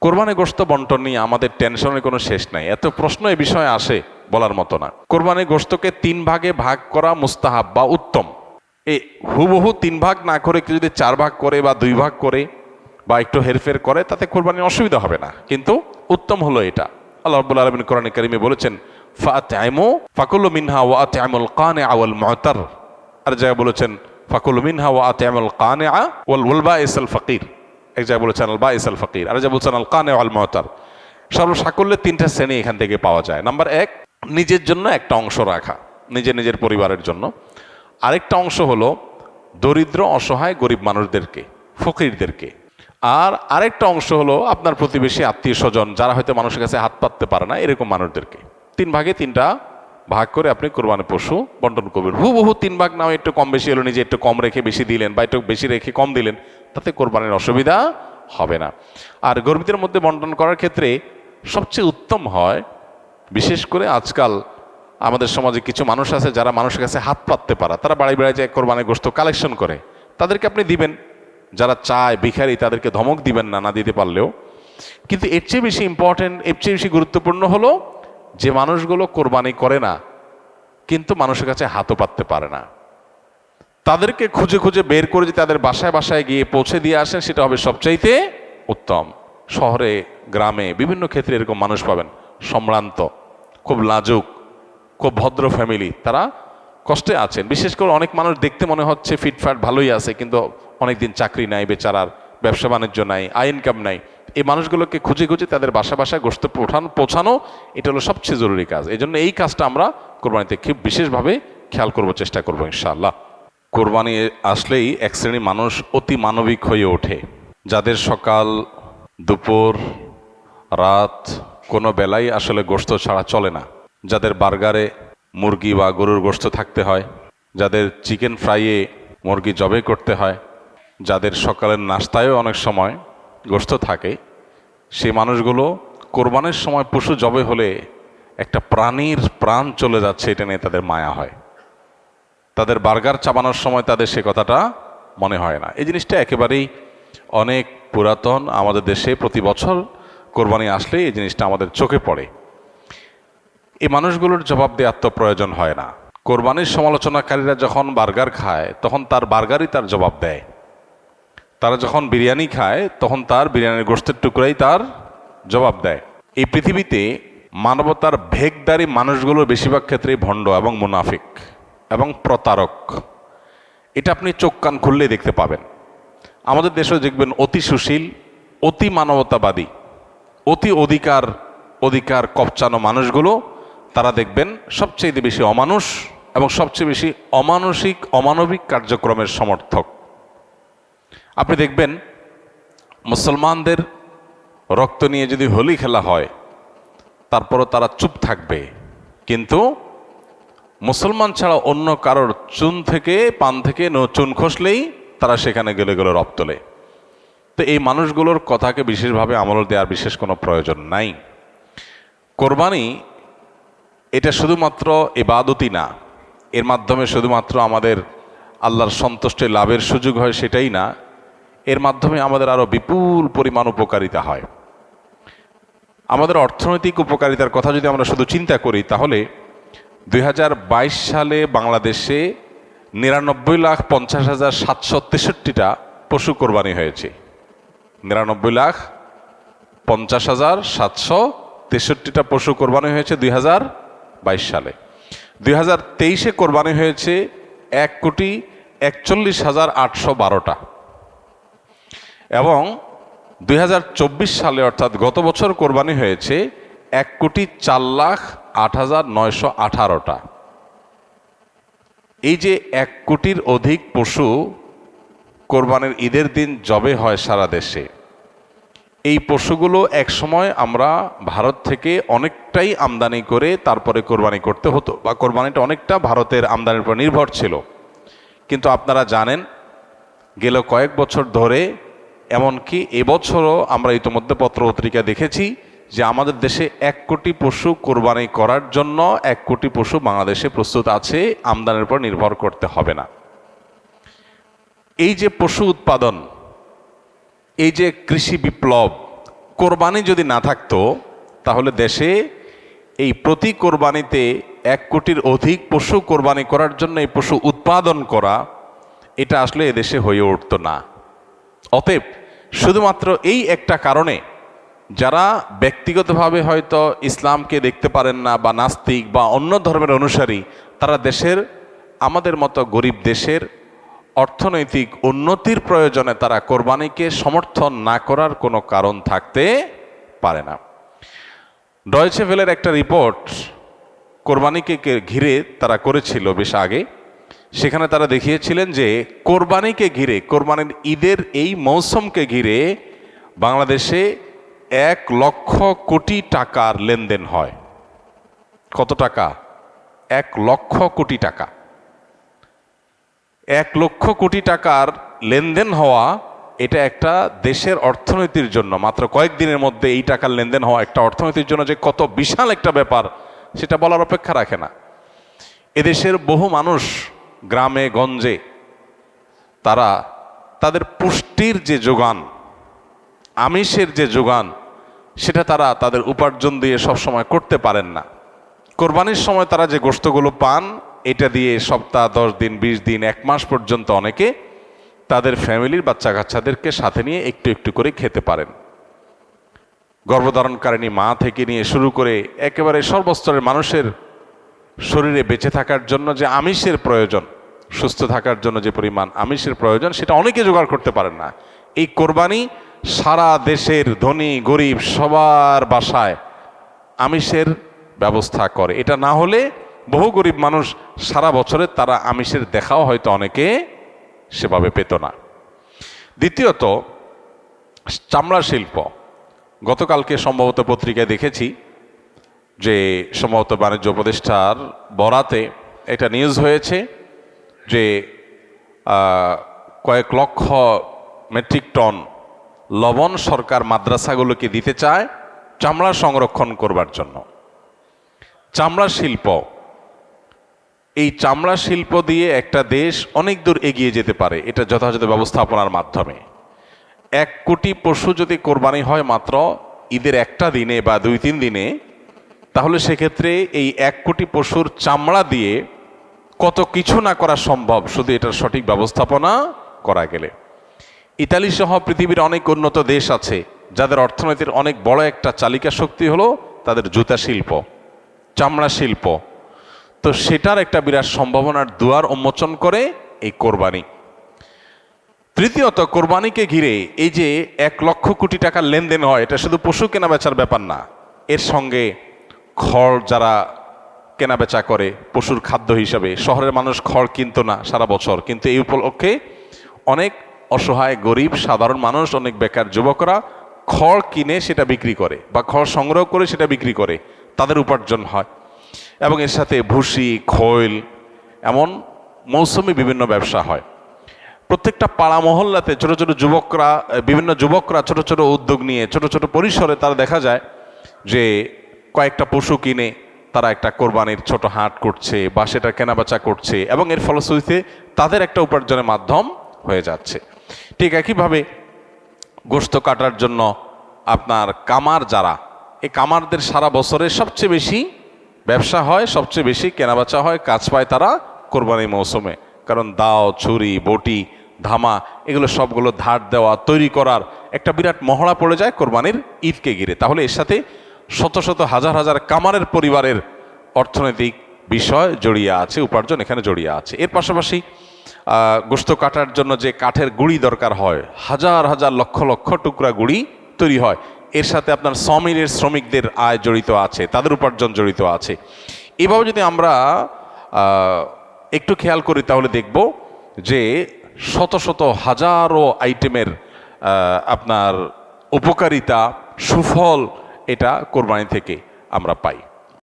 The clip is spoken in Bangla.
কোরবানি গোস্ত বন্টন নিয়ে আমাদের টেনশনের কোনো শেষ নাই। এত প্রশ্ন এ বিষয়ে আসে বলার মতো না। কোরবানি গোস্তকে তিন ভাগে ভাগ করা মুস্তাহাব বা উত্তম। এ হুবহু তিন ভাগ না করে যদি চার ভাগ করে বা দুই ভাগ করে বা একটু হেরফের করে, তাতে কোরবানির অসুবিধা হবে না। কিন্তু উত্তম হলো এটা। আল্লাহ রাব্বুল আলামিন কোরআন কারিমে বলেছেন ফাতআইমু ফাকুলু মিনহা ওয়া আতআমুল কানিআ ওয়াল মু'তার। আর জায়গায় বলেছেন, ফাকুল মিনহা ওয়া আতআমুল কানিআ ওয়াল ওয়াল বাইসাল ফাকির। এক জায়গায় বলেছেন আল বাইসাল ফাকির আর জায়গায় বলছেন আল কানিআ ওয়াল মু'তার। সর্বসাকল্যে তিনটা শ্রেণি এখান থেকে পাওয়া যায়। নাম্বার এক, নিজের জন্য একটা অংশ রাখা, নিজের নিজের পরিবারের জন্য। আরেকটা অংশ হলো দরিদ্র, অসহায়, গরিব মানুষদেরকে, ফকিরদেরকে। আর আরেকটা অংশ হলো আপনার প্রতিবেশী, আত্মীয় স্বজন, যারা হয়তো মানুষের কাছে হাত পাততে পারে না, এরকম মানুষদেরকে। তিন ভাগে তিনটা ভাগ করে আপনি কোরবানি পশু বন্টন করবেন। হুবহু তিন ভাগ নাও একটু কম বেশি হলো, নিজে একটু কম রেখে বেশি দিলেন বা একটু বেশি রেখে কম দিলেন, তাতে কোরবানির অসুবিধা হবে না। আর গরিবদের মধ্যে বন্টন করার ক্ষেত্রে সবচেয়ে উত্তম হয়, বিশেষ করে আজকাল আমাদের সমাজে কিছু মানুষ আছে যারা মানুষের কাছে হাত পাততে পারা, তারা বাড়ি বেড়ায় যায় কোরবানি গোস্ত কালেকশন করে। তাদেরকে আপনি দিবেন, যারা চায়, ভিখারি, তাদেরকে ধমক দিবেন না না দিতে পারলেও। কিন্তু এর চেয়ে বেশি ইম্পর্টেন্ট এর চেয়ে বেশি গুরুত্বপূর্ণ হলো যে মানুষগুলো কোরবানি করে না, কিন্তু মানুষের কাছে হাতও পাততে পারে না। তাদেরকে খুঁজে খুঁজে বের করে যে তাদের বাসায় বাসায় গিয়ে পৌঁছে দিয়ে আসেন, সেটা হবে সবচাইতে উত্তম। শহরে, গ্রামে, বিভিন্ন ক্ষেত্রে এরকম মানুষ পাবেন। সম্ভ্রান্ত, খুব লাজুক, খুব ভদ্র ফ্যামিলি তারা কষ্টে আছেন। বিশেষ করে অনেক মানুষ দেখতে মনে হচ্ছে ফিটফাট ভালোই আছে, কিন্তু অনেকদিন চাকরি নাই, বেচারার ব্যবসা বাণিজ্য নাই আই ইনকাম নাই। এই মানুষগুলোকে খুঁজে খুঁজে তাদের বাসা বাসায় গোস্ত পৌঁছানো পৌঁছানো, এটা হলো সবচেয়ে জরুরি কাজ। এই জন্য এই কাজটা আমরা কোরবানিতে খুব বিশেষভাবে খেয়াল করব, চেষ্টা করব, ইনশাআল্লাহ। কোরবানি আসলেই এক শ্রেণি মানুষ অতি মানবিক হয়ে ওঠে। যাদের সকাল, দুপুর, রাত কোনো বেলাই আসলে গোস্ত ছাড়া চলে না। যাদের বার্গারে মুরগি বা গরুর গোস্ত থাকতে হয়, যাদের চিকেন ফ্রাইয়ে মুরগি জবে করতে হয়, যাদের সকালের নাস্তায়ও অনেক সময় গোস্ত থাকে সেই মানুষগুলো কোরবানির সময় পশু জবে হলে একটা প্রাণীর প্রাণ চলে যাচ্ছে, এটা নিয়ে তাদের মায়া হয়। তাদের বার্গার চাবানোর সময় তাদের সে কথাটা মনে হয় না। এই জিনিসটা একেবারেই অনেক পুরাতন আমাদের দেশে প্রতি বছর কোরবানি আসলে এই জিনিসটা আমাদের চোখে পড়ে। এই মানুষগুলোর জবাব দেওয়ার তো প্রয়োজন হয় না। কোরবানির সমালোচনাকারীরা যখন বার্গার খায়, তখন তার বার্গারই তার জবাব দেয়। তারা যখন বিরিয়ানি খায়, তখন তার বিরিয়ানির গোষ্ঠের টুকরাই তার জবাব দেয়। এই পৃথিবীতে মানবতার ভেগদারি মানুষগুলোর বেশিরভাগ ক্ষেত্রেই ভণ্ড এবং মুনাফিক এবং প্রতারক। এটা আপনি চোখ কান খুললেই দেখতে পাবেন। আমাদের দেশে দেখবেন অতি সুশীল, অতি মানবতাবাদী, অতি অধিকার অধিকার কপচানো মানুষগুলো, তারা দেখবেন সবচেয়ে বেশি অমানুষ এবং সবচেয়ে বেশি অমানসিক, অমানবিক কার্যক্রমের সমর্থক। আপনি দেখবেন মুসলমানদের রক্ত নিয়ে যদি হোলি খেলা হয়, তারপরও তারা চুপ থাকবে। কিন্তু মুসলমান ছাড়া অন্য কারোর চুন থেকে, পান থেকে চুন খসলেই তারা সেখানে গেলে গেলে রব তোলে। তো এই মানুষগুলোর কথাকে বিশেষভাবে আমল দেওয়ার বিশেষ কোনো প্রয়োজন নাই। কোরবানি এটা শুধুমাত্র এবাদতি না, এর মাধ্যমে শুধুমাত্র আমাদের আল্লাহর সন্তুষ্টি লাভের সুযোগ হয় সেটাই না এর মাধ্যমে আমাদের আরও বিপুল পরিমাণ উপকারিতা হয়। আমাদের অর্থনৈতিক উপকারিতার কথা যদি আমরা শুধু চিন্তা করি, তাহলে দুই হাজার বাইশ সালে বাংলাদেশে নিরানব্বই লাখ পঞ্চাশ হাজার সাতশো তেষট্টিটা পশু কোরবানি হয়েছে। নিরানব্বই লাখ পঞ্চাশ হাজার সাতশো তেষট্টিটা পশু কোরবানি হয়েছে দুই হাজার বাইশ সালে। দুই হাজার তেইশে কোরবানি হয়েছে এক কোটি একচল্লিশ হাজার আটশো বারোটা। এবং দুই হাজার চব্বিশ সালে অর্থাৎ গত বছর কোরবানি হয়েছে এক কোটি চার লাখ আট হাজার নয়শো আঠারোটা। এই যে এক কোটির অধিক পশু কোরবানির ঈদের দিন জবে হয় সারা দেশে, এই পশুগুলো একসময় আমরা ভারত থেকে অনেকটাই আমদানি করে তারপরে কোরবানি করতে হতো বা কোরবানিটা অনেকটা ভারতের আমদানির উপর নির্ভর ছিল। কিন্তু আপনারা জানেন, গেল কয়েক বছর ধরে এমনকি এবছরও আমরা ইতিমধ্যে পত্র পত্রিকা দেখেছি যে আমাদের দেশে এক কোটি পশু কোরবানি করার জন্য এক কোটি পশু বাংলাদেশে প্রস্তুত আছে, আমদানির উপর নির্ভর করতে হবে না। এই যে পশু উৎপাদন, এই যে কৃষি বিপ্লব, কোরবানি যদি না থাকতো, তাহলে দেশে এই প্রতি কোরবানিতে এক কোটির অধিক পশু কোরবানি করার জন্য এই পশু উৎপাদন করা, এটা আসলে এদেশে হয়ে উঠতো না। অতএব শুধুমাত্র এই একটা কারণে যারা ব্যক্তিগতভাবে হয়তো ইসলামকে দেখতে পারেন না বা নাস্তিক বা অন্য ধর্মের অনুসারী, তারা দেশের, আমাদের মতো গরিব দেশের অর্থনৈতিক উন্নতির প্রয়োজনে তারা কোরবানিকে সমর্থন না করার কোনো কারণ থাকতে পারে না। ডয়েচে ভেলের একটা রিপোর্ট কোরবানিকে ঘিরে তারা করেছিল বেশ আগে। সেখানে তারা দেখিয়েছিলেন যে কোরবানিকে ঘিরে, কোরবানির ঈদের এই মৌসুমকে ঘিরে বাংলাদেশে এক লক্ষ কোটি টাকার লেনদেন হয়। কত টাকা? এক লক্ষ কোটি টাকা। এক লক্ষ কোটি টাকার লেনদেন হওয়া এটা একটা দেশের অর্থনীতির জন্য, মাত্র কয়েকদিনের মধ্যে এই টাকার লেনদেন হওয়া একটা অর্থনীতির জন্য যে কত বিশাল একটা ব্যাপার, সেটা বলার অপেক্ষা রাখে না। এদেশের বহু মানুষ গ্রামে, গঞ্জে, তারা তাদের পুষ্টির যে যোগান, আমিষের যে যোগান, সেটা তারা তাদের উপার্জন দিয়ে সবসময় করতে পারেন না। কোরবানির সময় তারা যে গোস্তগুলো পান, এটা দিয়ে সপ্তাহ, দশ দিন, বিশ দিন, এক মাস পর্যন্ত অনেকে তাদের ফ্যামিলির বাচ্চা কাচ্চাদেরকে সাথে নিয়ে একটু একটু করে খেতে পারেন। গর্ভধারণকারিণী মা থেকে নিয়ে শুরু করে একেবারে সর্বস্তরের মানুষের শরীরে বেঁচে থাকার জন্য যে আমিষের প্রয়োজন, সুস্থ থাকার জন্য যে পরিমাণ আমিষের প্রয়োজন, সেটা অনেকে জোগাড় করতে পারেন না। এই কোরবানি সারা দেশের ধনী, গরিব সবার বাসায় আমিষের ব্যবস্থা করে। এটা না হলে বহু গরিব মানুষ সারা বছরে তারা আমিষের দেখাও হয়তো অনেকে সেভাবে পেত না। দ্বিতীয়ত, চামড়া শিল্প। গতকালকে সম্ভবত পত্রিকায় দেখেছি যে সম্ভবত বাণিজ্য উপদেষ্টার বরাতে একটা নিউজ হয়েছে যে কয়েক লক্ষ মেট্রিক টন লবণ সরকার মাদ্রাসাগুলোকে দিতে চায় চামড়া সংরক্ষণ করবার জন্য। চামড়া শিল্প। এই চামড়া শিল্প দিয়ে একটা দেশ অনেক দূর এগিয়ে যেতে পারে, এটা যথাযথ ব্যবস্থাপনার মাধ্যমে। এক কোটি পশু যদি কোরবানি হয় মাত্র, ঈদের একটা দিনে বা দুই তিন দিনে তাহলে সেক্ষেত্রে এই এক কোটি পশুর চামড়া দিয়ে কত কিছু না করা সম্ভব? শুধু এটার সঠিক ব্যবস্থাপনা করা গেলে। ইতালি সহ পৃথিবীর অনেক উন্নত দেশ আছে, যাদের অর্থনীতির অনেক বড় একটা চালিকা শক্তি হলো তাদের জুতা শিল্প, চামড়া শিল্প। তো সেটার একটা বিরাট সম্ভাবনার দুয়ার উন্মোচন করে এই কোরবানি। তৃতীয়ত, কোরবানিকে ঘিরে এই যে এক লক্ষ কোটি টাকার লেনদেন হয়, এটা শুধু পশু কেনা বেচার ব্যাপার না, এর সঙ্গে খড় যারা কেনা বেচা করে, পশুর খাদ্য হিসাবে, শহরের মানুষ খড় কিনতো না সারা বছর। কিন্তু এই উপলক্ষে অনেক অসহায়, গরিব, সাধারণ মানুষ, অনেক বেকার যুবকরা খড় কিনে সেটা বিক্রি করে বা খড় সংগ্রহ করে সেটা বিক্রি করে। তাদের উপার্জন হয়। এবং এর সাথে ভুসি, খৈল, এমন মৌসুমি বিভিন্ন ব্যবসা হয়। প্রত্যেকটা পাড়া মহল্লাতে ছোট ছোট যুবকরা, বিভিন্ন যুবকরা ছোট ছোট উদ্যোগ নিয়ে, ছোট ছোট পরিসরে তারা দেখা যায় যে কয়েকটা পশু কিনে তারা একটা কোরবানির ছোট হাট করছে বা সেটা কেনাবেচা করছে এবং এর ফলশ্রুতিতে তাদের একটা উপার্জনের মাধ্যম হয়ে যাচ্ছে। ঠিক একইভাবে গোস্ত কাটার জন্য আপনার কামার যারা, এই কামারদের সারা বছরে সবচেয়ে বেশি ব্যবসা হয়, সবচেয়ে বেশি কেনাবেচা হয়, কাজ পায় তারা কোরবানি মৌসুমে। কারণ দাও, ছুরি, বটি, ধামা, এগুলো সবগুলো ধার দেওয়া, তৈরি করার একটা বিরাট মহড়া পড়ে যায় কোরবানির ঈদকে ঘিরে। তাহলে এর সাথে শত শত হাজার হাজার কামারের পরিবারের অর্থনৈতিক বিষয় জড়িয়ে আছে, উপার্জন এখানে জড়িয়ে আছে। এর পাশাপাশি গোস্ত কাটার জন্য যে কাঠের গুঁড়ি দরকার হয়, হাজার হাজার লক্ষ লক্ষ টুকরা গুঁড়ি তৈরি হয়। এর সাথে আপনার সমিলের শ্রমিকদের আয় জড়িত আছে, তাদের উপার্জন জড়িত আছে। এভাবে যদি আমরা একটু খেয়াল করি তাহলে দেখব যে শত শত হাজারো আইটেমের আপনার উপকারিতা, সুফল এটা কোরবানি থেকে আমরা পাই।